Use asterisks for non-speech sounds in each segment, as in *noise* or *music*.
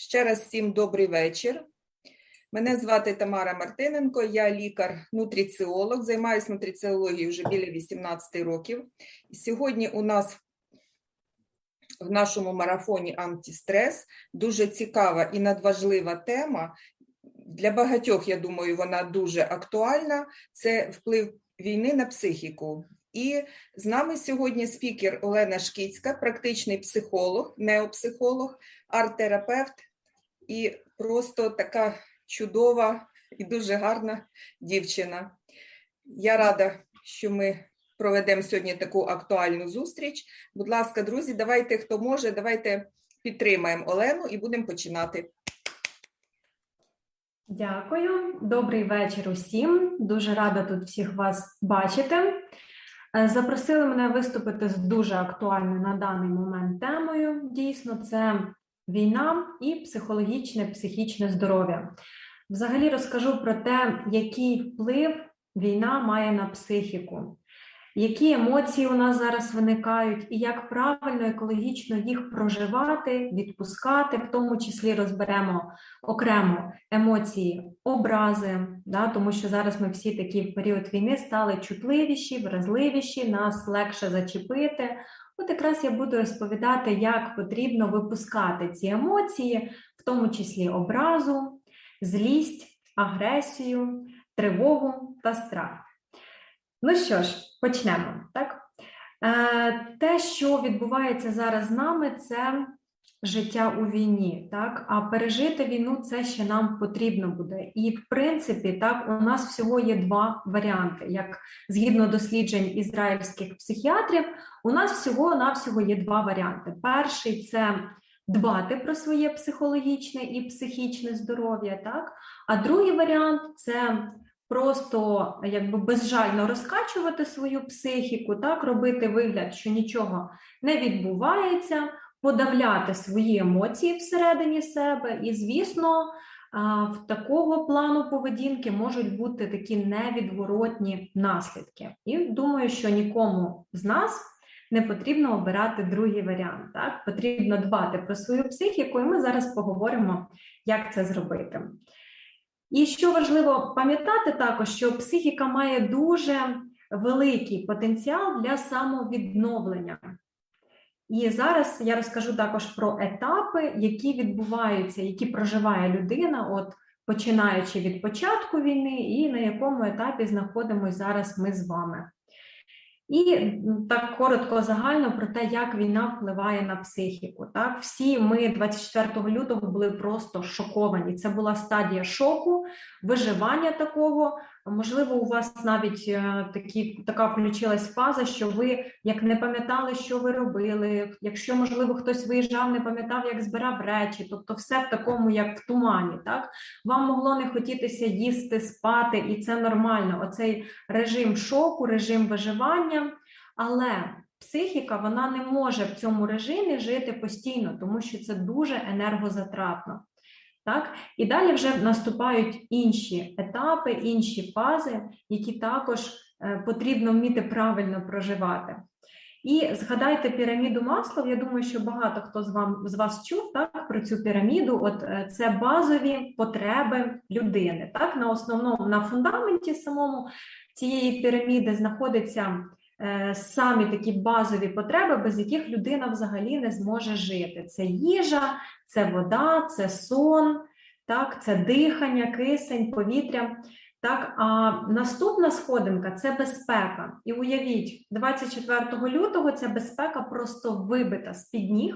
Ще раз всім добрий вечір. Мене звати Тамара Мартиненко, я лікар-нутриціолог, займаюся нутриціологією вже біля 18 років. І сьогодні у нас в нашому марафоні антистрес дуже цікава і надважлива тема. Для багатьох, я думаю, вона дуже актуальна. Це вплив війни на психіку. І з нами сьогодні спікер Олена Шкіцька, практичний психолог, неопсихолог, арт-терапевт і просто така чудова і дуже гарна дівчина. Я рада, що ми проведемо сьогодні таку актуальну зустріч. Будь ласка, друзі, давайте, хто може, давайте підтримаємо Олену і будемо починати. Дякую, добрий вечір усім. Дуже рада тут всіх вас бачити. Е, Запросили мене виступити з дуже актуальною на даний момент темою. Дійсно, це війна і психологічне, психічне здоров'я. Взагалі розкажу про те, який вплив війна має на психіку, які емоції у нас зараз виникають, і як правильно екологічно їх проживати, відпускати, в тому числі розберемо окремо емоції, образи, да, тому що зараз ми всі такі в період війни стали чутливіші, вразливіші, нас легше зачепити. От якраз я буду розповідати, як потрібно випускати ці емоції, в тому числі образу, злість, агресію, тривогу та страх. Ну що ж, почнемо. Так? Е, те, що відбувається зараз з нами, це життя у війні. Так? А пережити війну це ще нам потрібно буде. І, в принципі, так, у нас всього є два варіанти. Як згідно досліджень ізраїльських психіатрів, у нас всього-навсього є два варіанти. Перший це дбати про своє психологічне і психічне здоров'я, так? А другий варіант це просто якби безжально розкачувати свою психіку, так, робити вигляд, що нічого не відбувається, подавляти свої емоції всередині себе, і, звісно, в такого плану поведінки можуть бути такі невідворотні наслідки. І думаю, що нікому з нас не потрібно обирати другий варіант. Так? Потрібно дбати про свою психіку, і ми зараз поговоримо, як це зробити. І що важливо пам'ятати також, що психіка має дуже великий потенціал для самовідновлення. І зараз я розкажу також про етапи, які відбуваються, які проживає людина, от починаючи від початку війни, і на якому етапі знаходимося зараз ми з вами. І так коротко загально про те, як війна впливає на психіку. Так, всі ми 24 лютого були просто шоковані. Це була стадія шоку, виживання такого. Можливо, у вас навіть е, такі така включилась фаза, що ви як не пам'ятали, що ви робили. Якщо можливо хтось виїжджав, не пам'ятав, як збирав речі, тобто все в такому, як в тумані. Так вам могло не хотітися їсти, спати, і це нормально. Оцей режим шоку, режим виживання, але психіка вона не може в цьому режимі жити постійно, тому що це дуже енергозатратно. Так? І далі вже наступають інші етапи, інші фази, які також е, потрібно вміти правильно проживати. І згадайте піраміду Маслов, я думаю, що багато хто з вам з вас чув так, про цю піраміду. От е, це базові потреби людини. Так, На основному на фундаменті самому цієї піраміди знаходиться самі такі базові потреби, без яких людина взагалі не зможе жити. Це їжа, це вода, це сон, так, це дихання, кисень, повітря. Так, а наступна сходинка це безпека. І уявіть, 24 лютого ця безпека просто вибита з під ніг.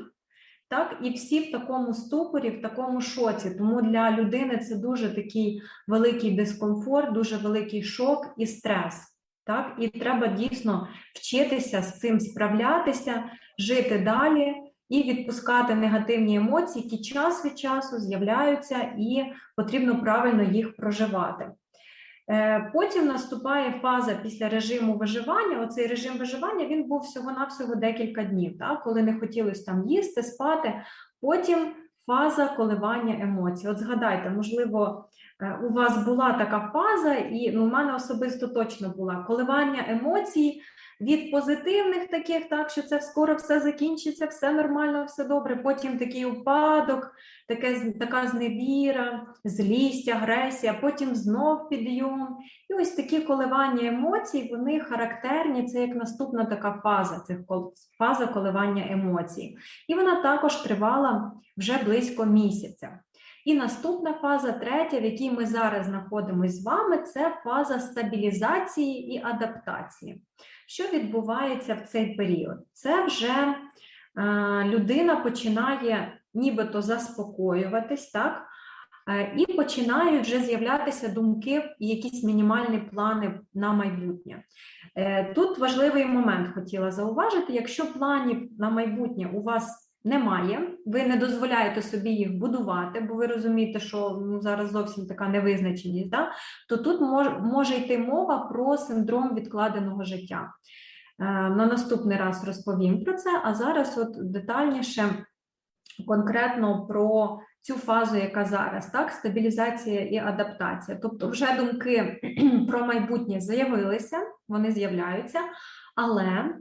Так, і всі в такому ступорі, в такому шоці. Тому для людини це дуже такий великий дискомфорт, дуже великий шок і стрес. Так, і треба дійсно вчитися з цим справлятися, жити далі і відпускати негативні емоції, які час від часу з'являються, і потрібно правильно їх проживати. Е, потім наступає фаза після режиму виживання. Оцей режим виживання він був всього-навсього декілька днів, так? коли не хотілося там їсти, спати. Потім фаза коливання емоцій. От згадайте, можливо, е, у вас була така фаза, і ну, у мене особисто точно була коливання емоцій. Від позитивних таких, так що це скоро все закінчиться, все нормально, все добре. Потім такий упадок, таке, така зневіра, злість, агресія, потім знов підйом. І ось такі коливання емоцій, вони характерні, це як наступна така фаза, це фаза коливання емоцій. І вона також тривала вже близько місяця. І наступна фаза, третя, в якій ми зараз знаходимося з вами, це фаза стабілізації і адаптації. Що відбувається в цей період? Це вже е, людина починає нібито заспокоюватись, так? Е, І починають вже з'являтися думки і якісь мінімальні плани на майбутнє. Е, Тут важливий момент хотіла зауважити: якщо планів на майбутнє у вас немає, ви не дозволяєте собі їх будувати, бо ви розумієте, що ну, зараз зовсім така невизначеність, да? то тут мож, може йти мова про синдром відкладеного життя. Е, На наступний раз розповім про це, а зараз от детальніше конкретно про цю фазу, яка зараз, так, стабілізація і адаптація. Тобто, вже думки *clears throat* про майбутнє з'явилися, вони з'являються, але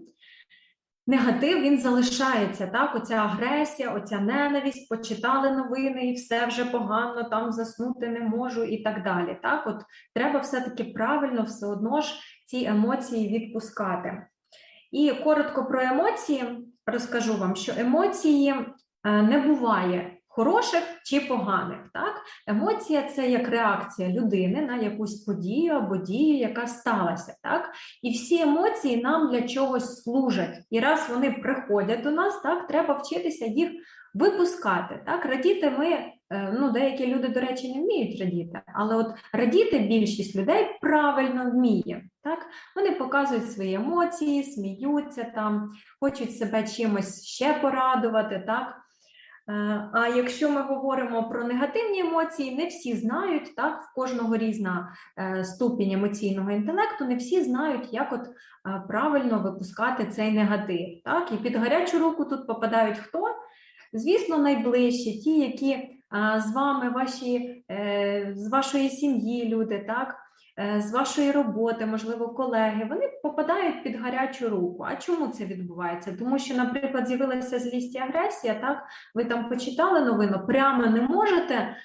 негатив він залишається. Так, оця агресія, оця ненависть, почитали новини і все вже погано, там заснути не можу і так далі. Так, от треба все-таки правильно все одно ж ці емоції відпускати. І коротко про емоції розкажу вам, що емоції е, не буває хороших чи поганих. Так? Емоція це як реакція людини на якусь подію або дію, яка сталася. Так? І всі емоції нам для чогось служать. І раз вони приходять до нас, так, треба вчитися їх випускати. Так? Радіти ми, е, ну, деякі люди, до речі, не вміють радіти, але от радіти більшість людей правильно вміє. Так? Вони показують свої емоції, сміються там, хочуть себе чимось ще порадувати. Так? Е, А якщо ми говоримо про негативні емоції, не всі знають, так, в кожного різна е, ступінь емоційного інтелекту, не всі знають, як от е, правильно випускати цей негатив. Так? І під гарячу руку тут попадають хто? Звісно, найближчі, ті, які з вами, ваші, з вашої сім'ї люди, так? Е, з вашої роботи, можливо, колеги, вони попадають під гарячу руку. А чому це відбувається? Тому що, наприклад, з'явилася злість і агресія, так? Ви там почитали новину, прямо не можете.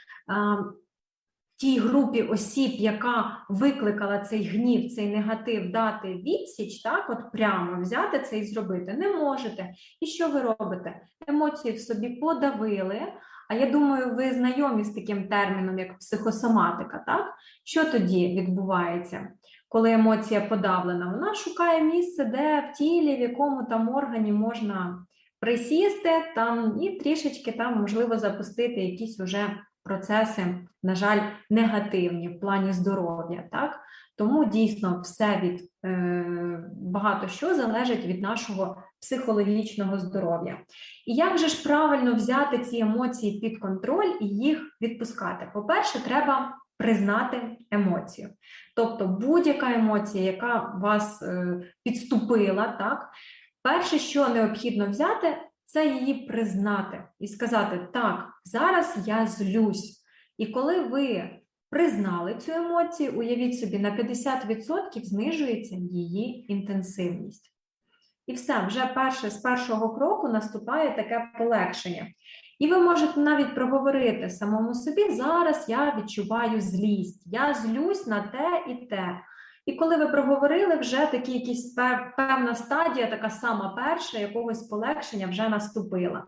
Тій групі осіб, яка викликала цей гнів, цей негатив, дати відсіч, так, от прямо взяти це і зробити, не можете. І що ви робите? Емоції в собі подавили. А я думаю, ви знайомі з таким терміном, як психосоматика, так? Що тоді відбувається, коли емоція подавлена? Вона шукає місце, де в тілі, в якому там органі можна присісти там і трішечки там можливо запустити якісь уже процеси, на жаль, негативні в плані здоров'я. Так? Тому дійсно все від е, багато що залежить від нашого психологічного здоров'я. І як же ж правильно взяти ці емоції під контроль і їх відпускати? По-перше, треба признати емоцію. Тобто будь-яка емоція, яка вас е, підступила, так, перше, що необхідно взяти, це її признати і сказати: так, зараз я злюсь. І коли ви признали цю емоцію, уявіть собі, на 50% знижується її інтенсивність. І все, вже перше, з першого кроку наступає таке полегшення. І ви можете навіть проговорити самому собі, зараз я відчуваю злість, я злюсь на те і те. І коли ви проговорили, вже такі якісь певна стадія, така сама перша, якогось полегшення вже наступила.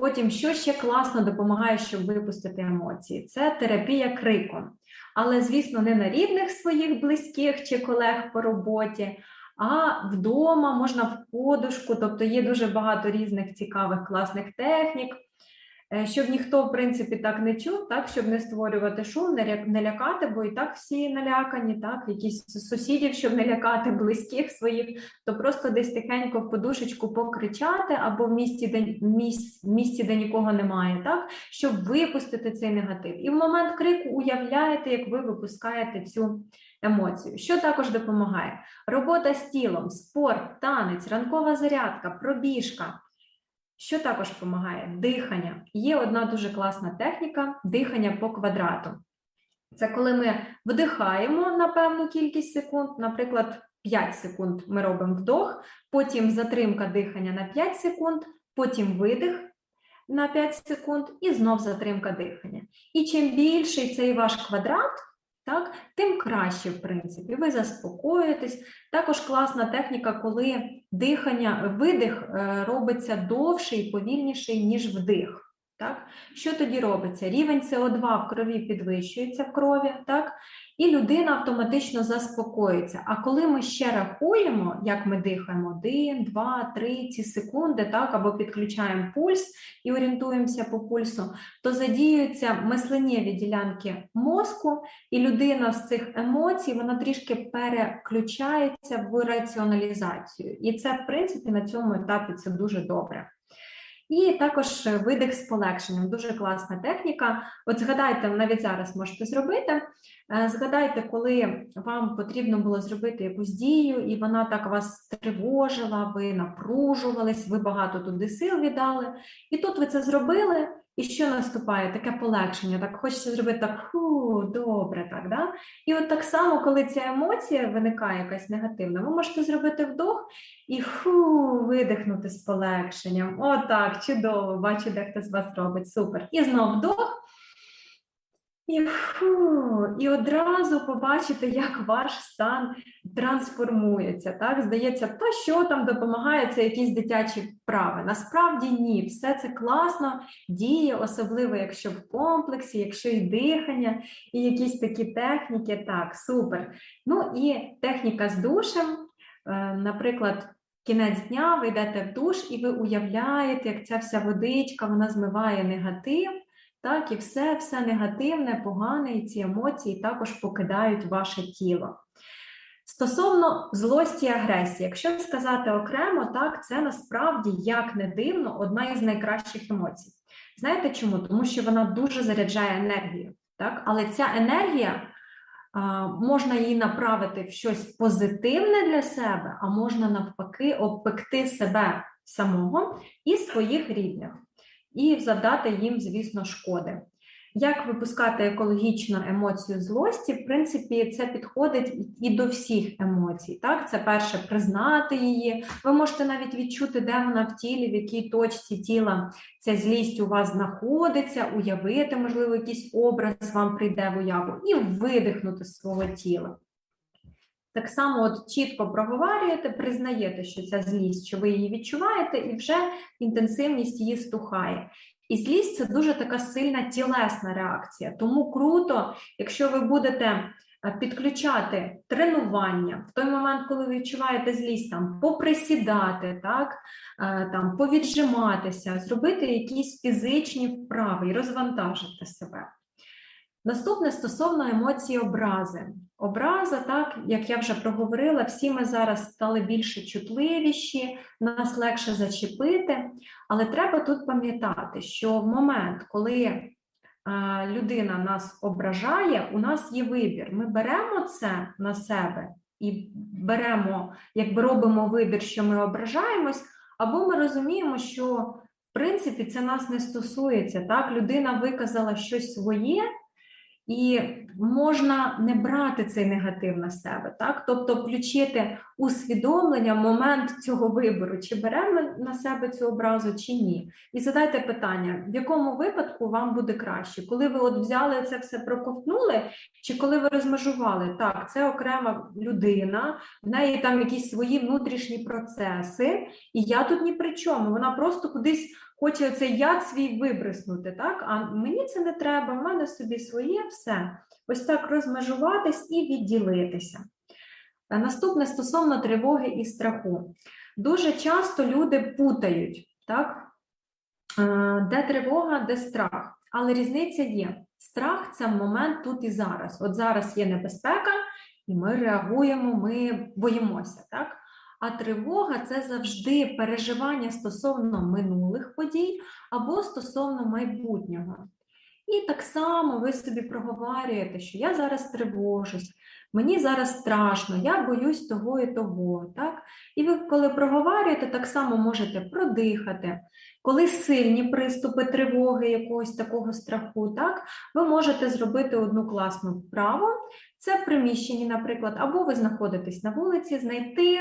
Потім, що ще класно допомагає, щоб випустити емоції, це терапія криком. Але, звісно, не на рідних своїх близьких чи колег по роботі, а вдома можна в подушку, тобто є дуже багато різних цікавих класних технік. Е, Щоб ніхто, в принципі, так не чув, так, щоб не створювати шум, не не лякати, бо і так всі налякані, так, якісь сусідів, щоб не лякати близьких своїх, то просто десь тихенько в подушечку покричати або в місці, де, місць, місці, де нікого немає, так, щоб випустити цей негатив. І в момент крику уявляєте, як ви випускаєте цю емоцію. Що також допомагає? Робота з тілом, спорт, танець, ранкова зарядка, пробіжка. Що також допомагає? Дихання. Є одна дуже класна техніка дихання по квадрату. Це коли ми вдихаємо на певну кількість секунд, наприклад, 5 секунд ми робимо вдох, потім затримка дихання на 5 секунд, потім видих на 5 секунд і знов затримка дихання. І чим більший цей ваш квадрат, так, тим краще, в принципі, ви заспокоїтесь. Також класна техніка, коли дихання, видих е, робиться довший і повільніший, ніж вдих. Так? Що тоді робиться? Рівень СО2 в крові підвищується в крові, так? І людина автоматично заспокоїться. А коли ми ще рахуємо, як ми дихаємо, 1, 2, 3 ці секунди, так, або підключаємо пульс і орієнтуємося по пульсу, то задіюються мисленнєві ділянки мозку, і людина з цих емоцій вона трішки переключається в раціоналізацію. І це, в принципі, на цьому етапі це дуже добре. І також видих з полегшенням, дуже класна техніка. От згадайте, навіть зараз можете зробити. Е, Згадайте, коли вам потрібно було зробити якусь дію, і вона так вас тривожила, ви напружувались, ви багато туди сил віддали. І тут ви це зробили, і що наступає? Таке полегшення. Так хочеться зробити так, ху, добре, так, да? І от так само, коли ця емоція виникає якась негативна, ви можете зробити вдох і ху, видихнути з полегшенням. Отак, чудово, бачу, де хто з вас робить. Супер. І знов вдох. І, фу, і одразу побачите, як ваш стан трансформується. Так? Здається, та що там допомагає, це якісь дитячі вправи. Насправді ні, все це класно діє, особливо якщо в комплексі, якщо і дихання, і якісь такі техніки. Так, супер. Ну і техніка з душем, Е, наприклад. Кінець дня ви йдете в душ і ви уявляєте, як ця вся водичка вона змиває негатив, так, і все, все негативне, погане, і ці емоції також покидають ваше тіло. Стосовно злості і агресії, якщо сказати окремо, так, це насправді, як не дивно, одна із найкращих емоцій. Знаєте чому? Тому що вона дуже заряджає енергію. Так? Але ця енергія можна її направити в щось позитивне для себе, а можна навпаки обпекти себе самого і своїх рідних і завдати їм, звісно, шкоди. Як випускати екологічну емоцію злості, в принципі, це підходить і до всіх емоцій. Так, це перше признати її. Ви можете навіть відчути, де вона в тілі, в якій точці тіла ця злість у вас знаходиться, уявити, можливо, якийсь образ вам прийде в уяву, і видихнути з свого тіла. Так само, от чітко проговорюєте, признаєте, що ця злість, що ви її відчуваєте, і вже інтенсивність її стухає. І злість це дуже така сильна тілесна реакція. Тому круто, якщо ви будете е, підключати тренування в той момент, коли ви відчуваєте злість, там поприсідати, так, е, там повіджиматися, зробити якісь фізичні вправи і розвантажити себе. Наступне стосовно емоцій образи. Образа, так, як я вже проговорила, всі ми зараз стали більше чутливіші, нас легше зачепити, але треба тут пам'ятати, що в момент, коли а, людина нас ображає, у нас є вибір. Ми беремо це на себе і беремо, якби робимо вибір, що ми ображаємось, або ми розуміємо, що в принципі це нас не стосується. Так, людина виказала щось своє. І можна не брати цей негатив на себе, так? Тобто включити усвідомлення момент цього вибору, чи беремо на себе цю образу, чи ні. І задайте питання, в якому випадку вам буде краще, коли ви от взяли це все проковтнули, чи коли ви розмежували? Так, це окрема людина, в неї там якісь свої внутрішні процеси, і я тут ні при чому. Вона просто кудись хоче цей яд свій вибриснути, так? А мені це не треба, в мене собі своє все. Ось так розмежуватись і відділитися. Наступне стосовно тривоги і страху. Дуже часто люди путають, так? Е, де тривога, де страх. Але різниця є. Страх це момент тут і зараз. От зараз є небезпека, і ми реагуємо, ми боїмося. так? А тривога це завжди переживання стосовно минулих подій або стосовно майбутнього. І так само ви собі проговорюєте, що я зараз тривожусь, Мені зараз страшно, я боюсь того і того. Так? І ви, коли проговорюєте, так само можете продихати. Коли сильні приступи тривоги, якогось такого страху, так, ви можете зробити одну класну вправу. Це в приміщенні, наприклад, або ви знаходитесь на вулиці, знайти,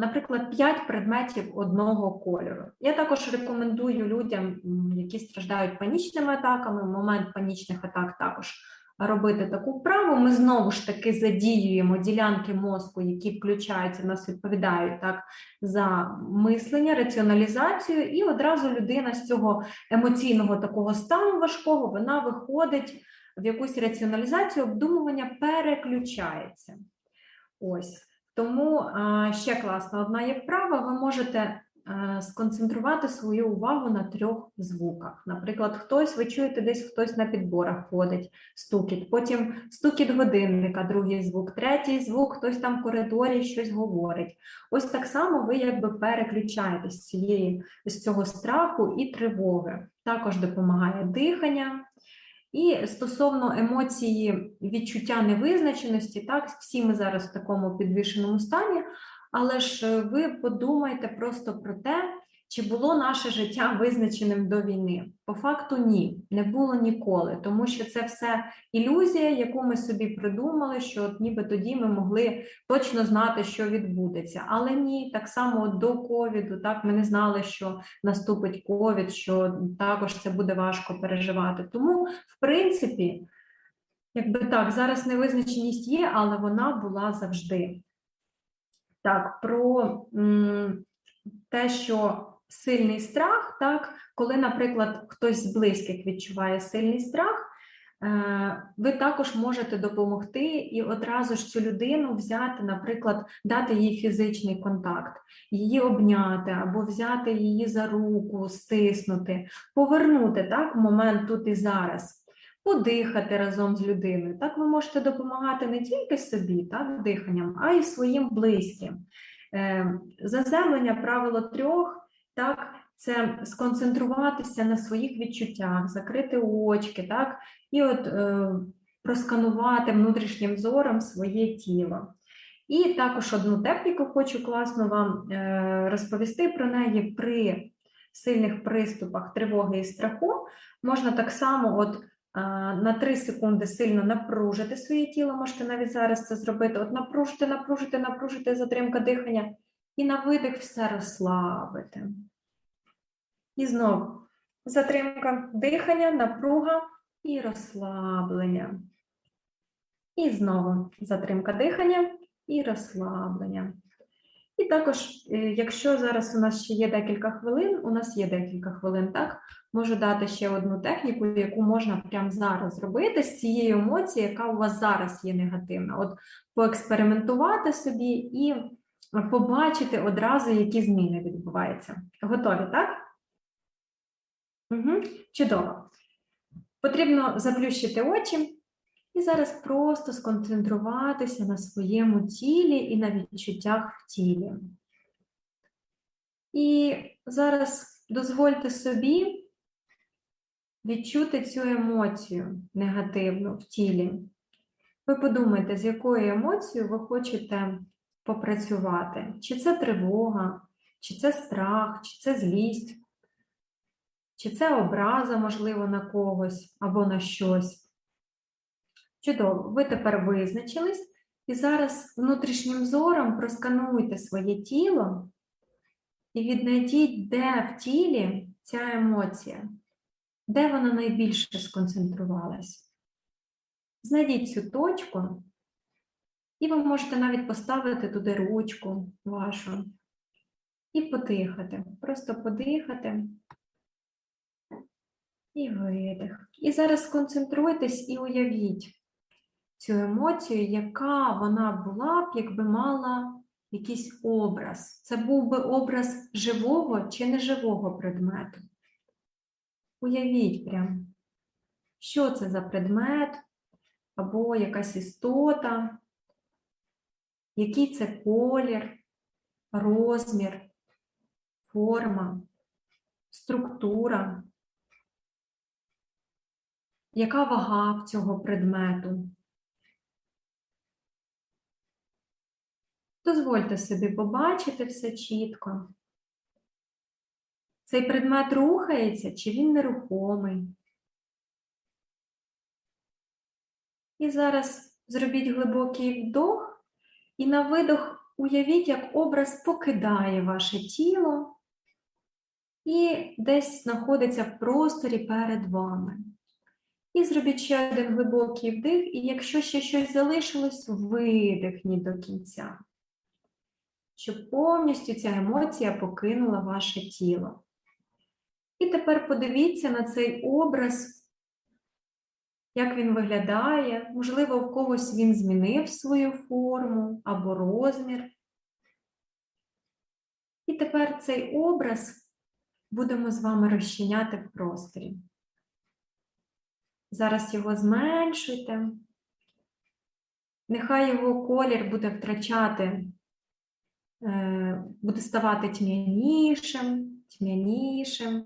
наприклад, 5 предметів одного кольору. Я також рекомендую людям, які страждають панічними атаками, в момент панічних атак також робити таку вправу. Ми знову ж таки задіюємо ділянки мозку, які включаються, нас відповідають так за мислення, раціоналізацію, і одразу людина з цього емоційного такого стану важкого вона виходить в якусь раціоналізацію, обдумування переключається. Ось. Тому ще класна одна є вправа. Ви можете сконцентрувати свою увагу на трьох звуках. Наприклад, хтось, ви чуєте, десь хтось на підборах ходить, стукіт, потім стукіт годинника, другий звук, третій звук, хтось там в коридорі щось говорить. Ось так само ви якби переключаєтесь з цієї з цього страху і тривоги. Також допомагає дихання. І стосовно емоції відчуття невизначеності, так, всі ми зараз в такому підвішеному стані, але ж ви подумайте просто про те, чи було наше життя визначеним до війни. По факту ні, не було ніколи, тому що це все ілюзія, яку ми собі придумали, що от ніби тоді ми могли точно знати, що відбудеться. Але ні, так само до ковіду, так ми не знали, що наступить ковід, що також це буде важко переживати. Тому, в принципі, якби так, зараз невизначеність є, але вона була завжди. Так, про м, те, що сильний страх, так, коли, наприклад, хтось з близьких відчуває сильний страх, е, ви також можете допомогти і одразу ж цю людину взяти, наприклад, дати їй фізичний контакт, її обняти або взяти її за руку, стиснути, повернути так, момент тут і зараз. Подихати разом з людиною. Так ви можете допомагати не тільки собі, так, диханням, а й своїм близьким. Е, Заземлення правило трьох, так, це сконцентруватися на своїх відчуттях, закрити очки, так, і от е, просканувати внутрішнім зором своє тіло. І також одну техніку хочу класно вам е, розповісти про неї при сильних приступах тривоги і страху. Можна так само от а, на 3 секунди сильно напружити своє тіло, можете навіть зараз це зробити. От напружити, напружити, напружити затримка дихання, і на видих все розслабити. І знову затримка дихання, напруга і розслаблення. І знову затримка дихання і розслаблення. І також, е, якщо зараз у нас ще є декілька хвилин, у нас є декілька хвилин, так, можу дати ще одну техніку, яку можна прямо зараз зробити з цією емоцією, яка у вас зараз є негативна. От поекспериментувати собі і побачити одразу, які зміни відбуваються. Готові, так? Угу. Чудово. Потрібно заплющити очі. І зараз просто сконцентруватися на своєму тілі і на відчуттях в тілі. І зараз дозвольте собі відчути цю емоцію негативну в тілі. Ви подумайте, з якою емоцією ви хочете попрацювати. Чи це тривога, чи це страх, чи це злість, чи це образа, можливо, на когось або на щось. Чудово, ви тепер визначились, і зараз внутрішнім зором проскануйте своє тіло і віднайдіть, де в тілі ця емоція, де вона найбільше сконцентрувалась. Знайдіть цю точку, і ви можете навіть поставити туди ручку вашу і подихати. Просто подихати. І видих. І зараз сконцентруйтесь і уявіть цю емоцію, яка вона була б, якби мала якийсь образ. Це був би образ живого чи неживого предмету. Уявіть прям, що це за предмет або якась істота, який це колір, розмір, форма, структура. Яка вага в цього предмету? Дозвольте собі побачити все чітко. Цей предмет рухається чи він нерухомий? І зараз зробіть глибокий вдох і на видох уявіть, як образ покидає ваше тіло і десь знаходиться в просторі перед вами. І зробіть ще один глибокий вдих, і якщо ще щось залишилось, видихніть до кінця, щоб повністю ця емоція покинула ваше тіло. І тепер подивіться на цей образ, як він виглядає. Можливо, в когось він змінив свою форму або розмір. І тепер цей образ будемо з вами розчиняти в просторі. Зараз його зменшуйте. Нехай його колір буде втрачати, е, буде ставати тьмянішим, тьмянішим.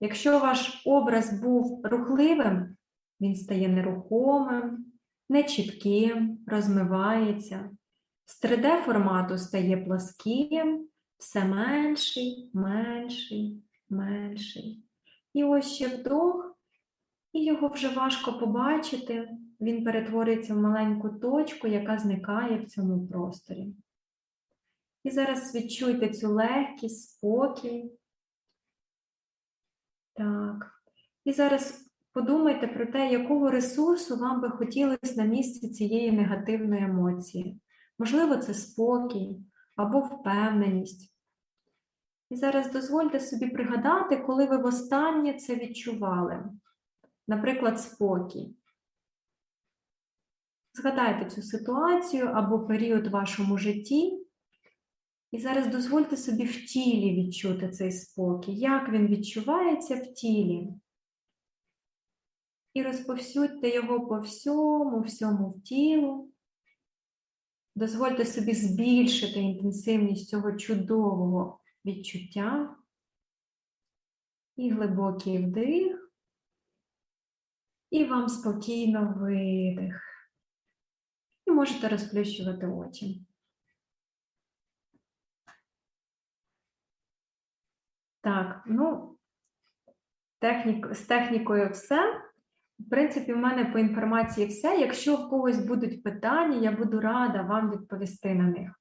Якщо ваш образ був рухливим, він стає нерухомим, нечітким, розмивається. З 3D формату стає пласким, все менший, менший, менший. І ось ще вдох, і його вже важко побачити. Він перетворюється в маленьку точку, яка зникає в цьому просторі. І зараз відчуйте цю легкість, спокій. Так. І зараз подумайте про те, якого ресурсу вам би хотілося на місці цієї негативної емоції. Можливо, це спокій або впевненість. І зараз дозвольте собі пригадати, коли ви востаннє це відчували. Наприклад, спокій. Згадайте цю ситуацію або період в вашому житті. І зараз дозвольте собі в тілі відчути цей спокій, як він відчувається в тілі. І розповсюдьте його по всьому, всьому тілу. Дозвольте собі збільшити інтенсивність цього чудового відчуття. І глибокий вдих. І вам спокійно видих. І можете розплющувати очі. Так, ну, технік, з технікою все. В принципі, в мене по інформації все. Якщо в когось будуть питання, я буду рада вам відповісти на них.